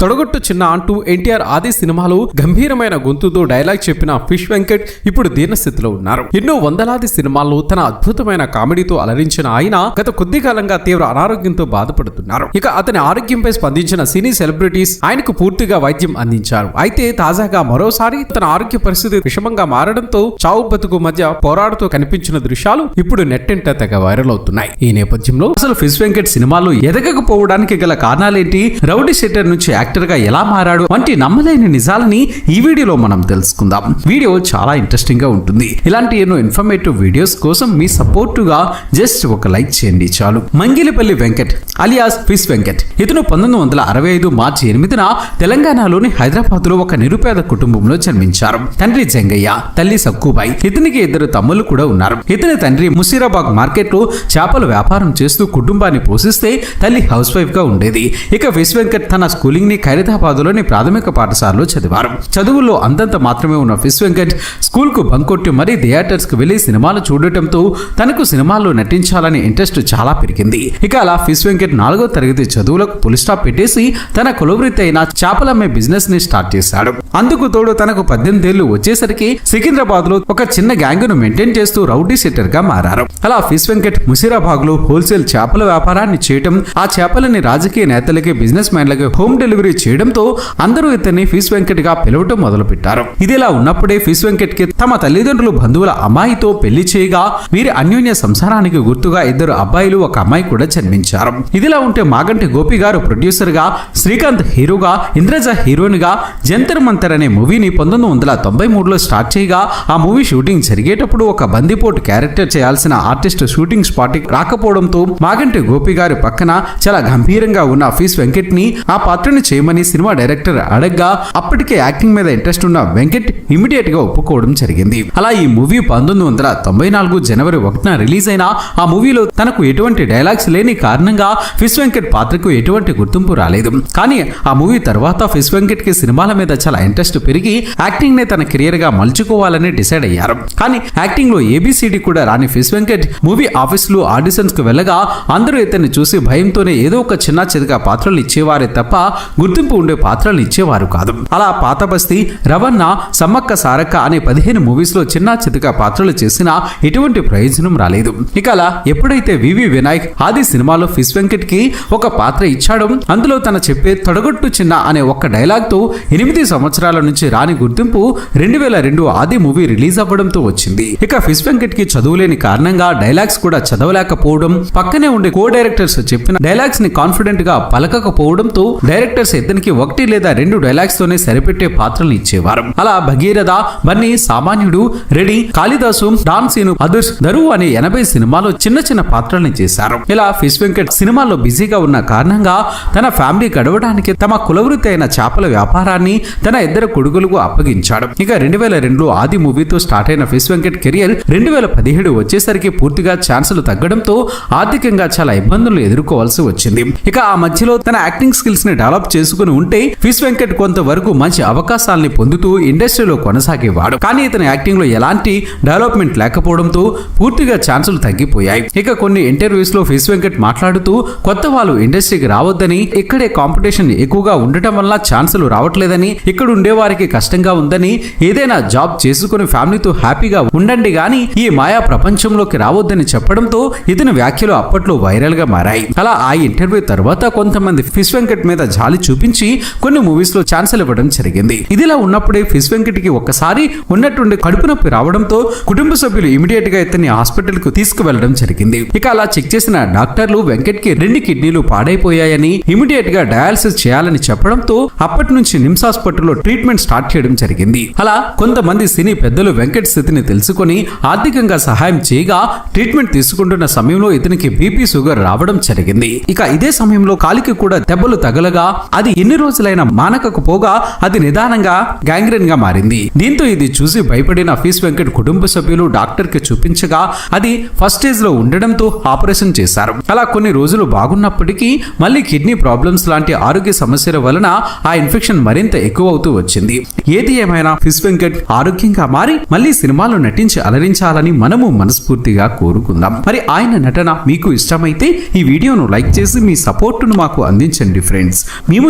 తొడగొట్టు చిన్న అంటూ ఎన్టీఆర్ ఆది సినిమాలో గంభీరమైన గొంతుతో డైలాగ్ చెప్పిన ఫిష్ వెంకట్ ఇప్పుడు దీర్ణస్థితిలో ఉన్నారు. ఎన్నో వందలాది సినిమాల్లో తన అద్భుతమైన కామెడీతో అలరించిన ఆయన గత కొద్ది కాలంగా తీవ్ర అనారోగ్యంతో బాధపడుతున్నారు. ఇక అతని ఆరోగ్యంపై స్పందించిన సినీ సెలబ్రిటీస్ ఆయనకు పూర్తిగా వైద్యం అందించారు. అయితే తాజాగా మరోసారి తన ఆరోగ్య పరిస్థితి విషమంగా మారడంతో చావు బతుకు మధ్య పోరాడుతూ కనిపించిన దృశ్యాలు ఇప్పుడు నెట్టింట తెగ వైరల్ అవుతున్నాయి. ఈ నేపథ్యంలో అసలు ఫిష్ వెంకట్ సినిమాలు ఎదగకపోవడానికి గల కారణాలేంటి? రౌడీ షెట్టర్ నుంచి యాక్టర్గా ఎలా మారాడు వంటి నమ్మలేని నిజాలని ఈ వీడియోలో మనం తెలుసుకుందాం. వీడియో చాలా ఇంట్రెస్టింగ్గా ఉంటుంది. ఇలాంటి ఎన్నో ఇన్ఫర్మేటివ్ వీడియోస్ కోసం మీ సపోర్ట్గా జస్ట్ ఒక లైక్ చేయండి చాలు. మంగిలిపల్లి వెంకట్ అలియాస్ ఫిస్ వెంకట్ ఇతను పంతొమ్మిది వందల అరవై ఐదు మార్చి ఎనిమిదిన తెలంగాణలోని హైదరాబాద్లో ఒక నిరుపేద కుటుంబంలో జన్మించారు. తండ్రి జంగయ్య తల్లి సక్కుబాయి ఇతనికి ఇద్దరు తమ్ముళ్ళు కూడా ఉన్నారు. ఇతని తండ్రి ముసీరాబాగ్ మార్కెట్లో చేపల వ్యాపారం చేస్తూ కుటుంబాన్ని పోషిస్తే తల్లి హౌస్ వైఫ్గా ఉండేది. ఇక ఫిష్ వెంకట్ తన స్కూలింగ్ని ఖైరతాబాద్లోని ప్రాథమిక పాఠశాలలో చదివారు. చదువుల్లో అంతంత మాత్రమే ఉన్న ఫిష్ వెంకట్ స్కూల్కు బంకొట్టి మరీ థియేటర్స్కు వెళ్ళి సినిమాలు చూడటంతో తనకు సినిమాల్లో నటించాలని ఇంట్రెస్ట్ చాలా పెరిగింది. ఇక అలా ఫిష్ వెంకట్ నాలుగో తరగతి చదువులకు పులిస్టాప్ పెట్టేసి తన కులవృత్తి అయిన చేపలమ్మే బిజినెస్ని స్టార్ట్ చేశాడు. అందుకు తోడు తనకు పద్దెనిమిది ఏళ్ళు వచ్చేసరికి సికింద్రాబాద్లో ఒక చిన్న గ్యాంగ్ను మెయింటైన్ చేస్తూ రౌడీ సెట్టర్గా మారారు. అలా ఫిష్ వెంకట్ ముసిరాబాగ్లో హోల్సేల్ చేపల వ్యాపారాన్ని చేయటం ఆ చేపలని రాజకీయ నేతలకి బిజినెస్ మ్యాన్లకి హోమ్ డెలివరీ చేయడంతో అందరూ ఇతన్ని ఫిష్ వెంకట్గా పిలవటం మొదలు పెట్టారు ఇదిలా ఉన్నప్పుడే ఫిష్ వెంకట్కి తమ తల్లిదండ్రులు బంధువుల అమ్మాయితో పెళ్ళి చేయగా వీరి అన్యోన్య సంసారానికి గుర్తుగా ఇద్దరు అబ్బాయిలు ఒక అమ్మాయి కూడా జన్మించారు. ఇదిలా ఉంటే మాగంటి గోపి గారు ప్రొడ్యూసర్గా శ్రీకాంత్ హీరోగా ఇంద్రజ హీరోయిన్గా జంతర్ మంతర్ అనే మూవీని పంతొమ్మిది వందల తొంభై మూడులో స్టార్ట్ చేయగా ఆ మూవీ షూటింగ్ జరిగేటప్పుడు ఒక బందిపోటు క్యారెక్టర్ చేయాల్సిన ఆర్టిస్ట్ షూటింగ్ స్పాట్ రాకపోవడంతో మాగంటి గోపి గారి పక్కన చాలా గంభీరంగా ఉన్న ఫీస్ వెంకట్ని ఆ పాత్రని చేయమని సినిమా డైరెక్టర్ అడగ్గా అప్పటికే యాక్టింగ్ మీద ఇంట్రెస్ట్ ఉన్న వెంకట్ ఇమీడియట్గా ఒప్పుకోవడం జరిగింది. అలా ఈ మూవీ పంతొమ్మిది వందల తొంభై నాలుగు జనవరి ఒకటిన రిలీజ్ అయిన ఆ మూవీలో తనకు ఎటువంటి డైలాగ్స్ లేని కారణంగా ఫిష్ వెంకట్ పాత్రకు ఎటువంటి గుర్తింపు రాలేదు. కానీ ఆ మూవీ తర్వాత ఫిష్ వెంకట్కి సినిమాల మీద చాలా ఇంట్రెస్ట్ పెరిగి యాక్టింగ్ నే తన కెరియర్గా మలుచుకోవాలని డిసైడ్ అయ్యారు. కానీ యాక్టింగ్లో ఏబిసిడి కూడా రాని ఫిష్ వెంకట్ మూవీ ఆఫీస్లో ఆడిషన్స్కు వెళ్ళగా అందరూ ఇతన్ని చూసి భయంతోనే ఏదో ఒక చిన్న చితక పాత్రలు ఇచ్చేవారే తప్ప గుర్తింపు ఉండే పాత్రలు ఇచ్చేవారు కాదు. అలా పాత బస్తీ రవణ సమ్మక్క సారక్క అనే పదిహేను మూవీస్లో చిన్న చితక పాత్రలు చేసినా ఎటువంటి ప్రయోజనం రాలేదు. ఇక అలా ఎప్పుడైతే వివి వినాయక్ ఆది సినిమాలో ఫిష్ వెంకట్కి ఒక పాత్ర ఇచ్చాడో అందులో తన చెప్పే తొడగొట్టు చిన్న అనే ఒక్క డైలాగ్తో ఎనిమిది సంవత్సరాల నుంచి రాని గుర్తింపు రెండు వేల రెండు ఆది మూవీ రిలీజ్ అవ్వడంతో వచ్చింది. ఇక ఫిష్ వెంకట్కి చదువులేని కారణంగా డైలాగ్స్ కూడా చదవలేకపోవడం పక్కనే ఉండే కో డైరెక్టర్స్ చెప్పిన డైలాగ్స్ని కాన్ఫిడెంట్గా పలకకపోవడంతో డైరెక్టర్స్ ఇతనికి ఒకటి లేదా రెండు డైలాగ్స్ తోనే సరిపెట్టే పాత్రలు ఇచ్చేవారు. అలా భగీరథ బన్నీ సామాన్యుడు రెడీ కాళిదాసు డాన్ సీను అదుర్స్ దరువు అనే ఎనభై సినిమాలో చిన్న చిన్న పాత్రల్ని చేశారు. ఇలా ఫిష్ వెంకట్ సినిమాల్లో బిజీగా ఉన్న కారణంగా తన ఫ్యామిలీ గడవడానికి తమ కులవృత్తి అయిన చేపల వ్యాపారాన్ని తన ఇద్దరు కొడుకులకు అప్పగించాడు. ఇక రెండు వేల రెండులో ఆది మూవీతో స్టార్ట్ అయిన ఫిష్ వెంకట్ కెరియర్ రెండు వేల పదిహేడు వచ్చేసరికి పూర్తిగా ఛాన్సులు తగ్గడంతో ఆర్థికంగా చాలా ఇబ్బందులు ఎదుర్కోవాల్సి వచ్చింది. ఇక ఆ మధ్యలో తన యాక్టింగ్ స్కిల్స్ని డెవలప్ చేసుకుని ఉంటే ఫిష్ వెంకట్ కొంతవరకు మంచి అవకాశాలని పొందుతూ ఇండస్ట్రీలో కొనసాగేవాడు. కానీ ఇతని యాక్టింగ్లో ఎలాంటి డెవలప్మెంట్ లేకపోవడంతో పూర్తిగా ఛాన్సులు తగ్గిపోయాయి. ఇక కొన్ని ఇంటర్వ్యూస్లో ఫిష్ వెంకట్ మాట్లాడుతూ కొత్త వాళ్ళు ఇండస్ట్రీకి రావద్దని ఇక్కడే కాంపిటీషన్ ఎక్కువగా ఉండటం వల్ల ఛాన్సులు రావట్లేదని ఇక్కడ ఉండే వారికి కష్టంగా ఉందని ఏదైనా జాబ్ చేసుకుని ఫ్యామిలీతో హ్యాపీగా ఉండండి గాని ఈ మాయా ప్రపంచంలోకి రావద్దని చెప్పడంతో ఇతని వ్యాఖ్యలు అప్పట్లో వైరల్గా మారాయి. అలా ఆ ఇంటర్వ్యూ తర్వాత కొంతమంది ఫిష్ వెంకట్ మీద జాలి చూపించి కొన్ని మూవీస్లో ఛాన్సులు ఇవ్వడం జరిగింది. ఇదిలా ఉన్నప్పుడే ఫిష్ వెంకట్కి ఒక్కసారి ఉన్నటువంటి కడుపు నొప్పి రావడంతో కుటుంబ సభ్యులు ఇమీడియట్గా ఇతన్ని హాస్పిటల్కు తీసుకువెళ్ళడం జరిగింది. ఇక అలా చెక్ చేసిన డాక్టర్లు వెంకట్కి రెండు కిడ్నీలు పాడైపోయాయని ఇమీడియట్గా డయాలసిస్ చేయాలని చెప్పడంతో అప్పటి నుంచి నిమ్స్ హాస్పిటల్లో ట్రీట్మెంట్ స్టార్ట్ చేయడం జరిగింది. అలా కొంతమంది సినీ పెద్దలు వెంకట్ స్థితిని తెలుసుకుని ఆర్థికంగా సహాయం చేయగా ట్రీట్మెంట్ తీసుకుంటున్న సమయంలో ఇతనికి బీపీ షుగర్ రావడం జరిగింది. ఇక ఇదే సమయంలో కాలికి కూడా దెబ్బలు తగలగా అది ఎన్ని రోజులైనా మానకపోగా అది నిదానంగా గ్యాంగ్రెన్గా మారింది. దీంతో ఇది చూసి భయపడిన ఫీస్ వెంకట్ కుటుంబ సభ్యులు డాక్టర్కి చూపించగా అది ఫస్ట్ స్టేజ్లో ఉండడంతో ఆపరేషన్ చేశారు. అలా కొన్ని రోజులు బాగున్నప్పటికీ మళ్ళీ కిడ్నీ ప్రాబ్లమ్స్ లాంటి ఆరోగ్య సమస్యల వలన ఆ ఇన్ఫెక్షన్ మరింత ఎక్కువ అవుతూ వచ్చింది. ఏది ఏమైనా ఫిస్ వెంకట్ ఆరోగ్యంగా మారి మళ్ళీ సినిమాలో నటించి అలరించాలని మనము మనస్ఫూర్తిగా కోరుకుందాం. మరి ఆయన నటన మీకు ఇష్టమైతే ఈ వీడియోను లైక్ చేసి మీ సపోర్టును మాకు అందించండి ఫ్రెండ్స్. మేము